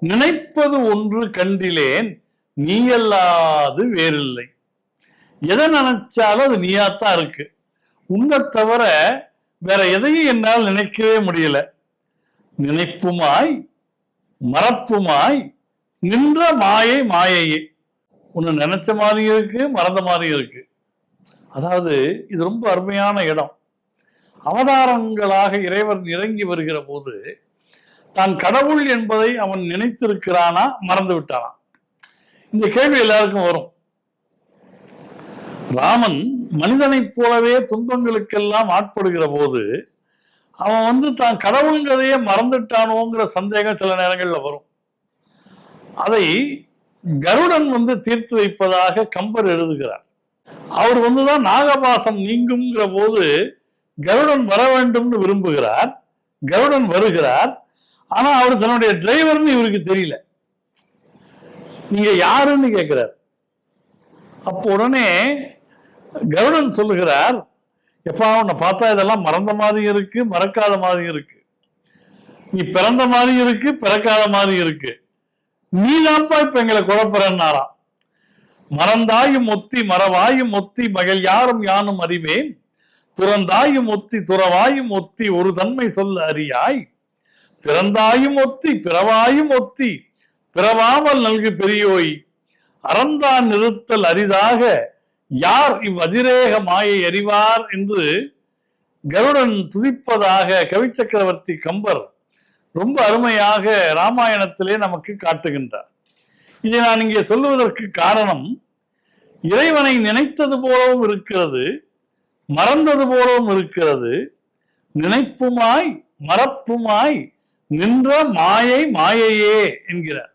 நினைப்பது ஒன்று கண்டிலேன் நீயல்லாது வேறில்லை. எதை நினைச்சாலும் அது நீயாத்தான் இருக்கு. உன்னை தவிர வேற எதையும் என்னால் நினைக்கவே முடியல. நினைப்புமாய் மறப்புமாய் நின்ற மாயை மாயையே. உன்னை நினைச்ச மாதிரி இருக்கு மறந்த மாதிரி இருக்கு. அதாவது இது ரொம்ப அருமையான இடம். அவதாரங்களாக இறைவன் இறங்கி வருகிற போது தான் கடவுள் என்பதை அவன் நினைத்திருக்கிறானா மறந்து விட்டானா இந்த கேள்வி எல்லாருக்கும் வரும். ராமன் மனிதனைப் போலவே துன்பங்களுக்கெல்லாம் ஆட்படுகிற போது அவன் வந்து தான் கடவுளுங்கிறதையே மறந்துட்டானோங்கிற சந்தேகம் சில நேரங்கள்ல வரும். அதை கருடன் வந்து தீர்த்து வைப்பதாக கம்பர் எழுதுகிறார். அவர் வந்துதான் நாகபாசம் நீங்குங்கிற போது கருடன் வர வேண்டும்னு விரும்புகிறார். கருடன் வருகிறார். ஆனா அவர் தன்னுடைய டிரைவர்னு இவருக்கு தெரியல. நீங்க யாருன்னு கேட்கிறார் அப்போ உடனே கருடன் சொல்லுகிறார் எப்பா உன்னை பார்த்தா இதெல்லாம் மறந்த மாதிரி இருக்கு மறக்காத மாதிரி இருக்கு. நீ பிறந்த மாதிரி இருக்கு பிறக்காத மாதிரி இருக்கு. நீதான்ப்பா இப்ப எங்களை குழப்பறன்னாராம் மறந்தாயும் ஒத்தி மறவாயும் ஒத்தி மகள் யாரும் யானும் அறிவேன். துறந்தாயும் ஒத்தி துறவாயும் ஒத்தி ஒரு தன்மை சொல்ல அறியாய். பிறந்தாயும் ஒத்தி பிறவாயும் ஒத்தி பிறவாமல் நல்கு பெரியோய் அறந்தான் நிறுத்தல் அரிதாக யார் இவ்வதிரேக மாயை அறிவார் என்று கருடன் துதிப்பதாக கவிச்சக்கரவர்த்தி கம்பர் ரொம்ப அருமையாக ராமாயணத்திலே நமக்கு காட்டுகின்றார். இதை நான் இங்கே சொல்லுவதற்கு காரணம் இறைவனை நினைத்தது போலவும் இருக்கிறது மறந்தது போலவும் இருக்கிறது நினைப்புமாய் மறப்புமாய் நின்ற மாயை மாயையே என்கிறார்.